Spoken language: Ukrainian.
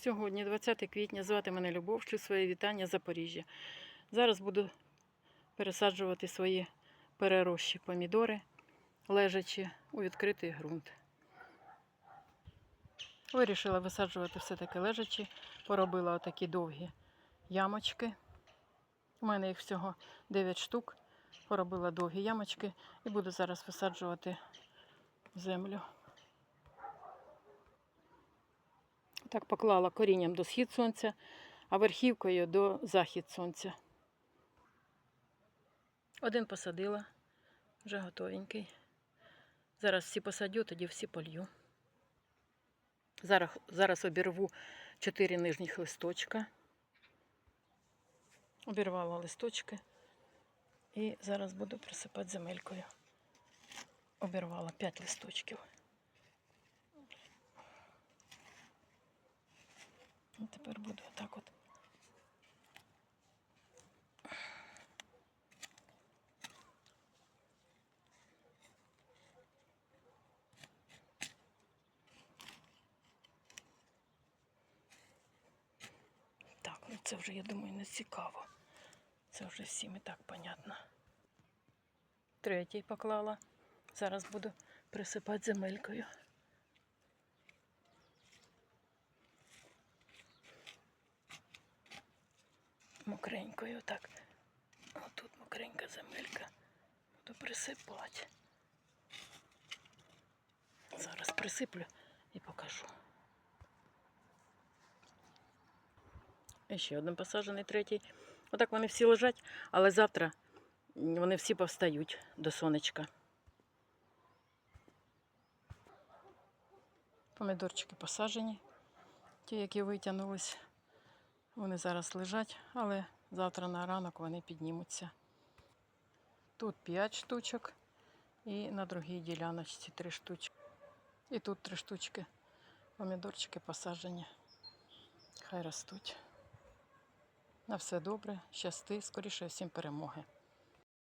Сьогодні, 20 квітня, звати мене Любов, шлю своє вітання Запоріжжя. Зараз буду пересаджувати свої перерощі помідори, лежачи у відкритий ґрунт. Вирішила висаджувати все-таки лежачі, поробила отакі довгі ямочки. У мене їх всього 9 штук. Поробила довгі ямочки і буду зараз висаджувати землю. Так поклала корінням до схід сонця, а верхівкою до захід сонця. Один посадила, вже готовенький. Зараз всі посадю, тоді всі полью. Зараз, зараз обірву чотири нижніх листочка. Обірвала листочки і зараз буду присипати земелькою. Обірвала 5 листочків. Тепер буду отак от. Так, ну це вже, я думаю, не цікаво. Це вже всім і так понятно. Третій поклала. Зараз буду присипати земелькою. Мокренькою так. Отут мокренька земелька. Буду присипати. Зараз присиплю і покажу. І ще один посаджений третій. Отак вони всі лежать, але завтра вони всі повстають до сонечка. Помідорчики посаджені, ті, які витягнулись. Вони зараз лежать, але завтра на ранок вони піднімуться. Тут 5 штучок і на другій діляночці 3 штучки. І тут 3 штучки. Помідорчики посаджені. Хай ростуть. На все добре, щасти, скоріше всім перемоги.